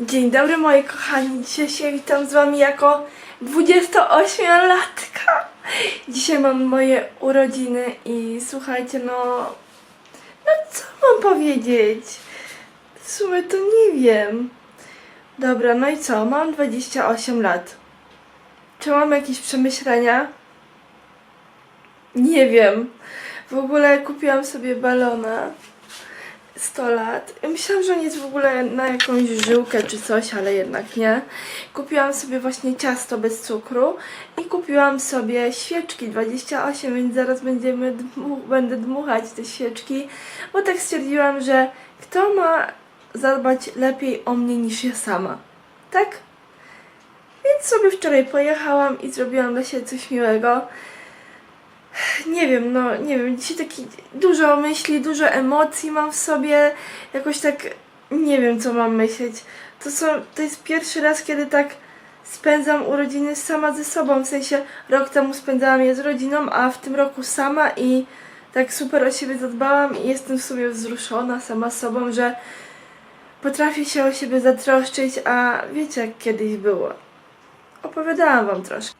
Dzień dobry moi kochani, dzisiaj się witam z wami jako 28-latka. Dzisiaj mam moje urodziny i słuchajcie, no... No co mam powiedzieć? W sumie to nie wiem. Dobra, no i co? Mam 28 lat. Czy mam jakieś przemyślenia? Nie wiem. W ogóle kupiłam sobie balona 100 lat. Myślałam, że on jest w ogóle na jakąś żyłkę czy coś, ale jednak nie. Kupiłam sobie właśnie ciasto bez cukru i kupiłam sobie świeczki 28, więc zaraz będziemy będę dmuchać te świeczki, bo tak stwierdziłam, że kto ma zadbać lepiej o mnie niż ja sama. Tak? Więc sobie wczoraj pojechałam i zrobiłam dla siebie coś miłego. Nie wiem, no nie wiem, dzisiaj taki dużo myśli, dużo emocji mam w sobie, jakoś tak nie wiem co mam myśleć. To, są, to jest pierwszy raz, kiedy tak spędzam urodziny sama ze sobą, w sensie rok temu spędzałam je z rodziną, a w tym roku sama i tak super o siebie zadbałam i jestem w sumie wzruszona sama sobą, że potrafię się o siebie zatroszczyć, a wiecie jak kiedyś było. Opowiadałam wam troszkę.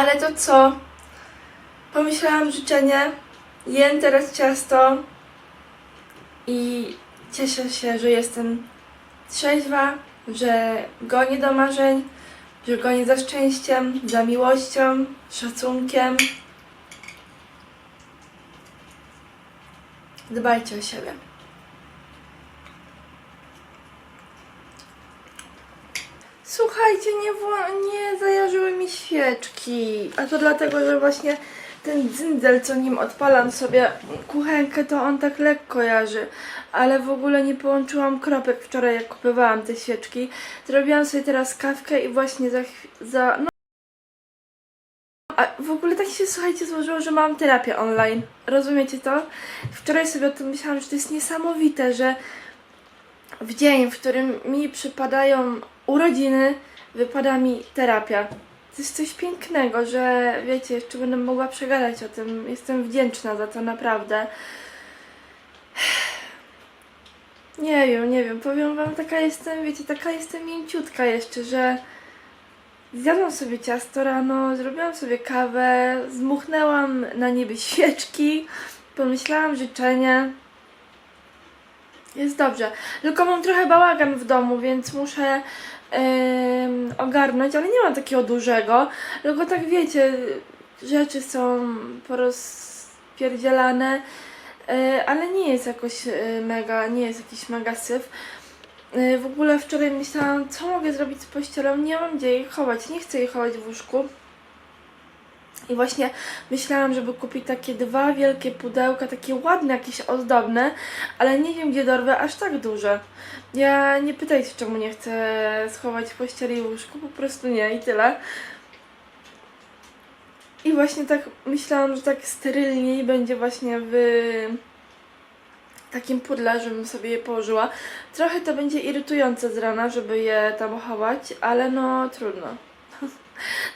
Ale to co? Pomyślałam życzenie, jem teraz ciasto i cieszę się, że jestem trzeźwa, że gonię do marzeń, że gonię za szczęściem, za miłością, szacunkiem. Dbajcie o siebie. Słuchajcie, nie, nie zajarzyły mi świeczki. A to dlatego, że właśnie ten dzyndzel, co nim odpalam sobie kuchenkę, to on tak lekko jarzy. Ale w ogóle nie połączyłam kropek wczoraj, jak kupowałam te świeczki. Zrobiłam sobie teraz kawkę i właśnie za... za no. A w ogóle tak się, słuchajcie, złożyło, że mam terapię online. Rozumiecie to? Wczoraj sobie o tym myślałam, że to jest niesamowite, że w dzień, w którym mi przypadają urodziny, wypada mi terapia. To jest coś pięknego, że wiecie, jeszcze będę mogła przegadać o tym. Jestem wdzięczna za to naprawdę. Nie wiem, nie wiem, powiem wam, taka jestem, wiecie, taka jestem mięciutka jeszcze, że zjadłam sobie ciasto rano, zrobiłam sobie kawę, zmuchnęłam na niebie świeczki, pomyślałam życzenie. Jest dobrze. Tylko mam trochę bałagan w domu, więc muszę em, ogarnąć, ale nie mam takiego dużego. Tylko tak wiecie, rzeczy są porozpierdzielane, e, ale nie jest jakoś e, mega, nie jest jakiś mega syf. E, W ogóle wczoraj myślałam, co mogę zrobić z pościelą. Nie mam gdzie jej chować, nie chcę jej chować w łóżku. I właśnie myślałam, żeby kupić takie dwa wielkie pudełka, takie ładne, jakieś ozdobne, ale nie wiem gdzie dorwę aż tak duże. Ja nie pytajcie czemu nie chcę schować w pościeli i łóżku, po prostu nie i tyle. I właśnie tak myślałam, że tak sterylniej będzie właśnie w takim pudle, żebym sobie je położyła. Trochę to będzie irytujące z rana, żeby je tam chować, ale no trudno.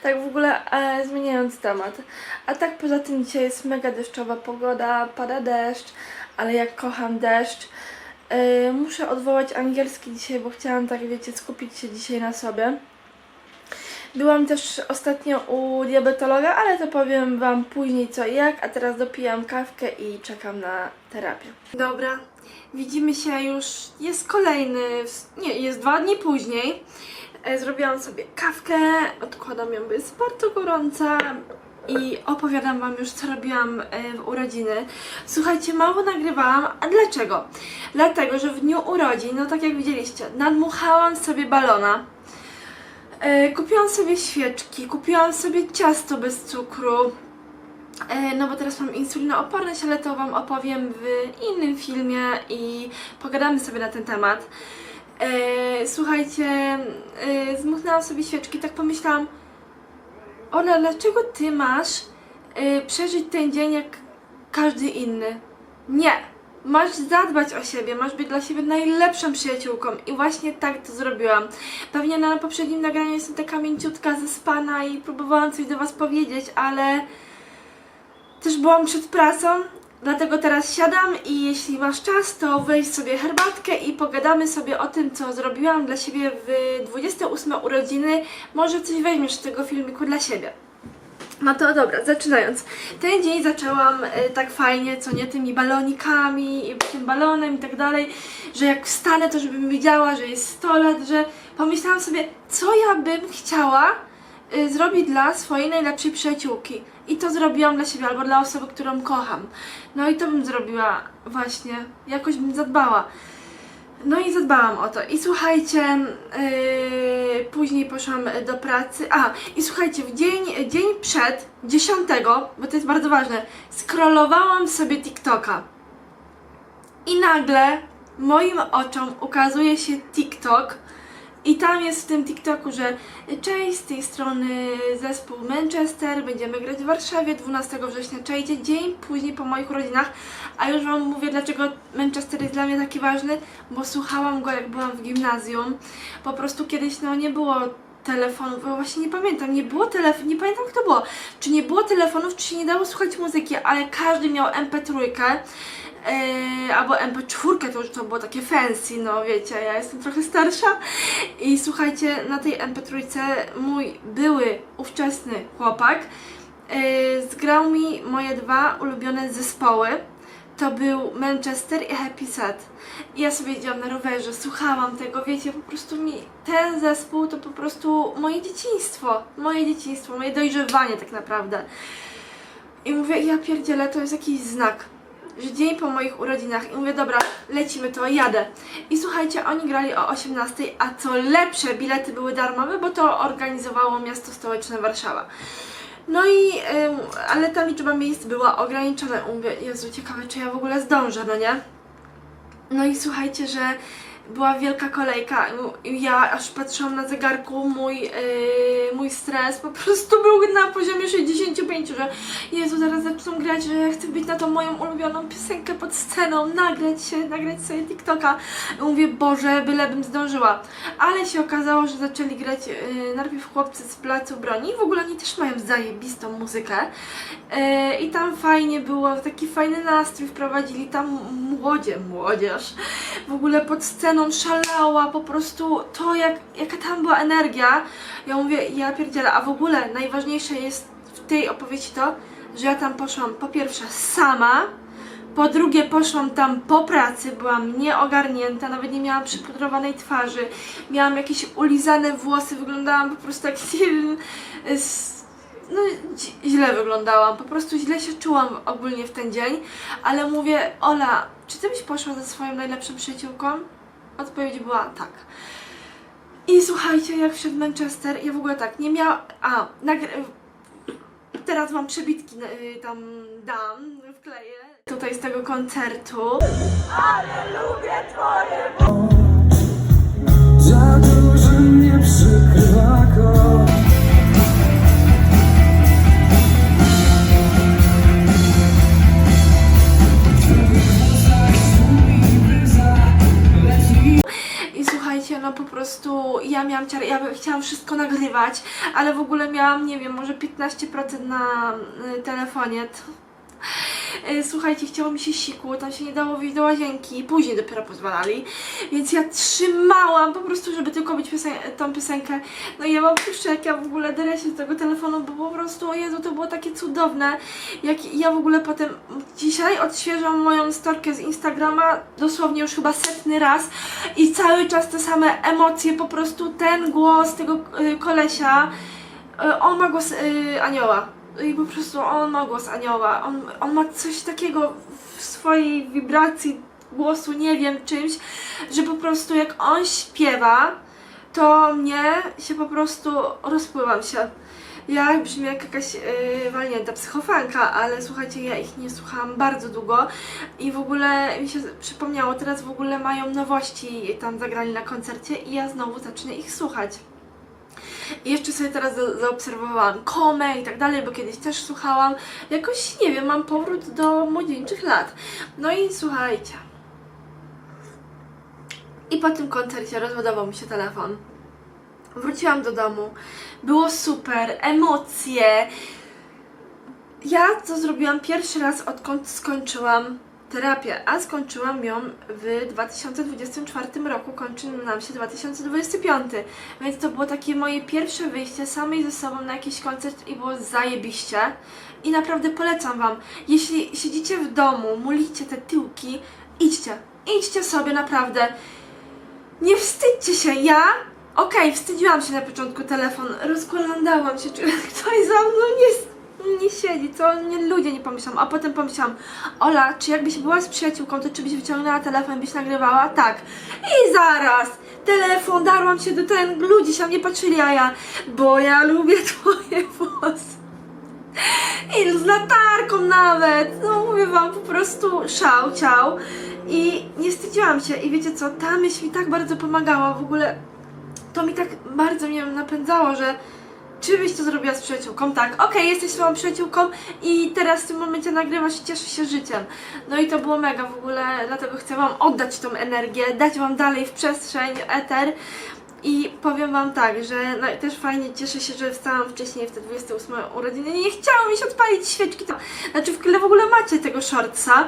Tak w ogóle e, zmieniając temat. A tak poza tym dzisiaj jest mega deszczowa pogoda, pada deszcz, ale jak kocham deszcz. E, muszę odwołać angielski dzisiaj, bo chciałam tak wiecie skupić się dzisiaj na sobie. Byłam też ostatnio u diabetologa, ale to powiem Wam później co i jak, a teraz dopijam kawkę i czekam na terapię. Dobra, widzimy się już, jest kolejny, nie, jest dwa dni później. E, Zrobiłam sobie kawkę, odkładam ją, bo jest bardzo gorąca i opowiadam Wam już, co robiłam e, w urodziny. Słuchajcie, mało nagrywałam, a dlaczego? Dlatego, że w dniu urodzin, no tak jak widzieliście, nadmuchałam sobie balona. E, Kupiłam sobie świeczki, kupiłam sobie ciasto bez cukru, No bo teraz mam insulinooporność, ale to Wam opowiem w innym filmie i pogadamy sobie na ten temat. E, słuchajcie, e, zmuchnęłam sobie świeczki, tak pomyślałam, Ola, dlaczego Ty masz e, przeżyć ten dzień jak każdy inny? Nie! Masz zadbać o siebie, masz być dla siebie najlepszą przyjaciółką i właśnie tak to zrobiłam. Pewnie na poprzednim nagraniu jestem taka mięciutka, zaspana i próbowałam coś do Was powiedzieć, ale też byłam przed pracą, dlatego teraz siadam i jeśli masz czas, to weź sobie herbatkę i pogadamy sobie o tym, co zrobiłam dla siebie w 28 urodziny. Może coś weźmiesz z tego filmiku dla siebie. No to dobra, zaczynając. Ten dzień zaczęłam e, tak fajnie, co nie, tymi balonikami i tym balonem i tak dalej, że jak wstanę, to żebym wiedziała, że jest 100 lat, że pomyślałam sobie, co ja bym chciała y, zrobić dla swojej najlepszej przyjaciółki. I to zrobiłam dla siebie albo dla osoby, którą kocham. No i to bym zrobiła właśnie, jakoś bym zadbała. No i zadbałam o to. I słuchajcie, yy, później poszłam do pracy. A, i słuchajcie, w dzień, dzień przed, 10, bo to jest bardzo ważne, scrollowałam sobie TikToka. I nagle moim oczom ukazuje się TikTok. I tam jest w tym TikToku, że cześć, z tej strony zespół Manchester, będziemy grać w Warszawie 12 września, czajcie, dzień później po moich urodzinach, a już Wam mówię, dlaczego Manchester jest dla mnie taki ważny, bo słuchałam go jak byłam w gimnazjum, po prostu kiedyś no nie było telefonów, bo właśnie nie pamiętam, nie było telefonu, nie pamiętam kto było, czy nie było telefonów, czy się nie dało słuchać muzyki, ale każdy miał MP3, Yy, albo MP4 to już to było takie fancy, no wiecie, ja jestem trochę starsza i słuchajcie, na tej MP3 mój były ówczesny chłopak yy, zgrał mi moje dwa ulubione zespoły. To był Manchester i Happy Sad. Ja sobie jeździłam na rowerze, słuchałam tego, wiecie, po prostu mi ten zespół to po prostu moje dzieciństwo, moje dzieciństwo, moje dojrzewanie tak naprawdę. I mówię, ja pierdzielę, to jest jakiś znak że dzień po moich urodzinach i mówię, dobra, lecimy to, jadę. I słuchajcie, oni grali o 18, a co lepsze, bilety były darmowe, bo to organizowało miasto stołeczne Warszawa. No i, ale ta liczba miejsc była ograniczona. Mówię, Jezu, ciekawe, czy ja w ogóle zdążę, no nie? No i słuchajcie, że była wielka kolejka i ja aż patrzyłam na zegarku, mój, yy, mój stres po prostu był na poziomie 65, że Jezu, zaraz zaczną grać, że ja chcę być na tą moją ulubioną piosenkę pod sceną, nagrać się, nagrać sobie TikToka. Mówię, Boże, bylebym zdążyła. Ale się okazało, że zaczęli grać yy, najpierw chłopcy z Placu Broni w ogóle oni też mają zajebistą muzykę. Yy, I tam fajnie było, taki fajny nastrój wprowadzili, tam młodzie, młodzież w ogóle pod sceną szalała, po prostu to jak, jaka tam była energia. Ja mówię, ja pierdzielę, a w ogóle najważniejsze jest w tej opowieści to, że ja tam poszłam po pierwsze sama, po drugie poszłam tam po pracy, byłam nieogarnięta, nawet nie miałam przypudrowanej twarzy, miałam jakieś ulizane włosy, wyglądałam po prostu jak no źle wyglądałam, po prostu źle się czułam ogólnie w ten dzień, ale mówię, Ola, czy ty byś poszła ze swoją najlepszą przyjaciółką? Odpowiedź była tak. I słuchajcie, jak wszedł Manchester, ja w ogóle tak, nie miałam, a, nagry... teraz wam przebitki y, tam dam, wkleję, tutaj z tego koncertu. Za dużo mnie przykrywa po prostu ja miałam ciar, ja chciałam wszystko nagrywać, ale w ogóle miałam, nie wiem, może 15% na y, telefonie. To... Y, Słuchajcie, chciało mi się siku, tam się nie dało wyjść do łazienki, później dopiero pozwalali, więc ja trzymałam po prostu, żeby tylko być tą piosenkę. No i ja puszczę, jak ja w ogóle derę się z tego telefonu, bo po prostu, o Jezu, to było takie cudowne. Jak ja w ogóle potem, dzisiaj odświeżam moją storkę z Instagrama, dosłownie już chyba setny raz i cały czas te same emocje, po prostu ten głos tego y, kolesia, y, on ma głos anioła. I po prostu on ma głos anioła. On, on ma coś takiego w swojej wibracji głosu, nie wiem, czymś, że po prostu jak on śpiewa, to mnie się po prostu rozpływam się. Ja brzmię jak jakaś yy, walnięta psychofanka, ale słuchajcie, ja ich nie słuchałam bardzo długo i w ogóle mi się przypomniało, teraz w ogóle mają nowości tam zagrali na koncercie i ja znowu zacznę ich słuchać. I jeszcze sobie teraz za- zaobserwowałam komę i tak dalej, bo kiedyś też słuchałam. Jakoś, nie wiem, mam powrót do młodzieńczych lat. No i słuchajcie. I po tym koncercie rozładował mi się telefon. Wróciłam do domu. Było super, emocje. Ja to zrobiłam pierwszy raz, odkąd skończyłam terapię, a skończyłam ją w 2024 roku, kończy nam się 2025. Więc to było takie moje pierwsze wyjście samej ze sobą na jakiś koncert i było zajebiście. I naprawdę polecam Wam, jeśli siedzicie w domu, mulicie te tyłki, idźcie, idźcie sobie naprawdę. Nie wstydźcie się, ja Okej, wstydziłam się na początku telefon, rozglądałam się, czy ktoś za mną nie, nie siedzi, co nie, ludzie nie pomyślą, a potem pomyślałam, Ola, czy jakbyś była z przyjaciółką, to czy byś wyciągnęła telefon, byś nagrywała? Tak. I zaraz, telefon, darłam się do ten, ludzie się na mnie patrzyli, a ja, bo ja lubię twoje włosy. I z latarką nawet. No mówię wam, po prostu szał, ciał. I nie wstydziłam się. I wiecie co, ta myśl mi tak bardzo pomagała. W ogóle to mi tak bardzo mnie napędzało, że czy byś to zrobiła z przyjaciółką? Tak, okej, jesteś swoją przyjaciółką i teraz w tym momencie nagrywasz i cieszysz się życiem. No i to było mega w ogóle, dlatego chcę Wam oddać tą energię, dać Wam dalej w przestrzeń, w eter. I powiem Wam tak, że no, też fajnie cieszę się, że wstałam wcześniej w te 28 urodziny. Nie chciało mi się odpalić świeczki. Tam. Znaczy, w ogóle macie tego shortsa.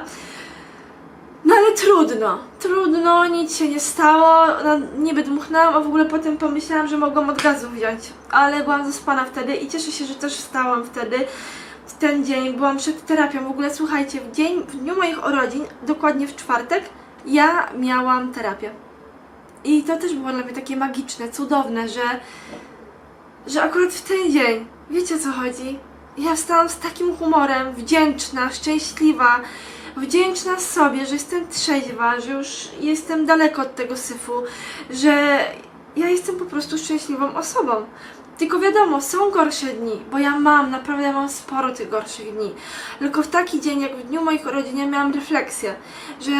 No ale trudno, trudno, nic się nie stało, no, niby dmuchnęłam, a w ogóle potem pomyślałam, że mogłam od gazu wziąć, ale byłam zaspana wtedy i cieszę się, że też wstałam wtedy, w ten dzień, byłam przed terapią, w ogóle słuchajcie, w dzień, w dniu moich urodzin, dokładnie w czwartek, ja miałam terapię. I to też było dla mnie takie magiczne, cudowne, że, że akurat w ten dzień, wiecie o co chodzi? Ja wstałam z takim humorem, wdzięczna, szczęśliwa, wdzięczna sobie, że jestem trzeźwa, że już jestem daleko od tego syfu, że ja jestem po prostu szczęśliwą osobą. Tylko wiadomo, są gorsze dni, bo ja mam, naprawdę mam sporo tych gorszych dni. Tylko w taki dzień, jak w dniu moich urodzin, ja miałam refleksję, że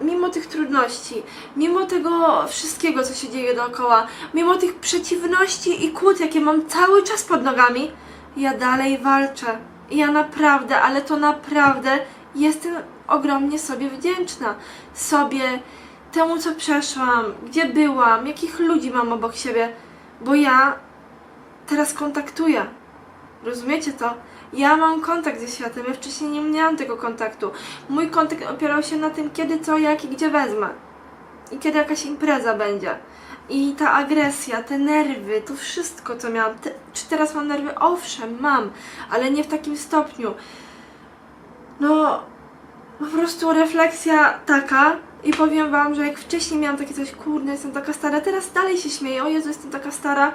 mimo tych trudności, mimo tego wszystkiego, co się dzieje dookoła, mimo tych przeciwności i kłód, jakie mam cały czas pod nogami, ja dalej walczę. Ja naprawdę, ale to naprawdę jestem ogromnie sobie wdzięczna. Sobie, temu co przeszłam, gdzie byłam, jakich ludzi mam obok siebie, bo ja teraz kontaktuję. Rozumiecie to? Ja mam kontakt ze światem, ja wcześniej nie miałam tego kontaktu. Mój kontakt opierał się na tym, kiedy, co, jak i gdzie wezmę. I kiedy jakaś impreza będzie. I ta agresja, te nerwy, to wszystko, co miałam. Te, czy teraz mam nerwy? Owszem, mam, ale nie w takim stopniu. No, po prostu refleksja taka i powiem wam, że jak wcześniej miałam takie coś, kurde, jestem taka stara, teraz dalej się śmieję, o Jezu, jestem taka stara,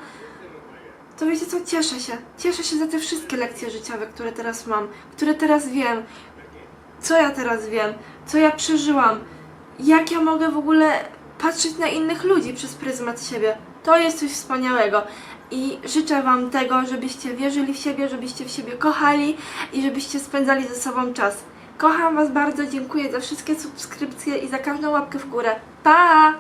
to wiecie co, cieszę się. Cieszę się za te wszystkie lekcje życiowe, które teraz mam, które teraz wiem, co ja teraz wiem, co ja przeżyłam, jak ja mogę w ogóle patrzeć na innych ludzi przez pryzmat siebie. To jest coś wspaniałego. I życzę Wam tego, żebyście wierzyli w siebie, żebyście w siebie kochali i żebyście spędzali ze sobą czas. Kocham Was bardzo, dziękuję za wszystkie subskrypcje i za każdą łapkę w górę. Pa!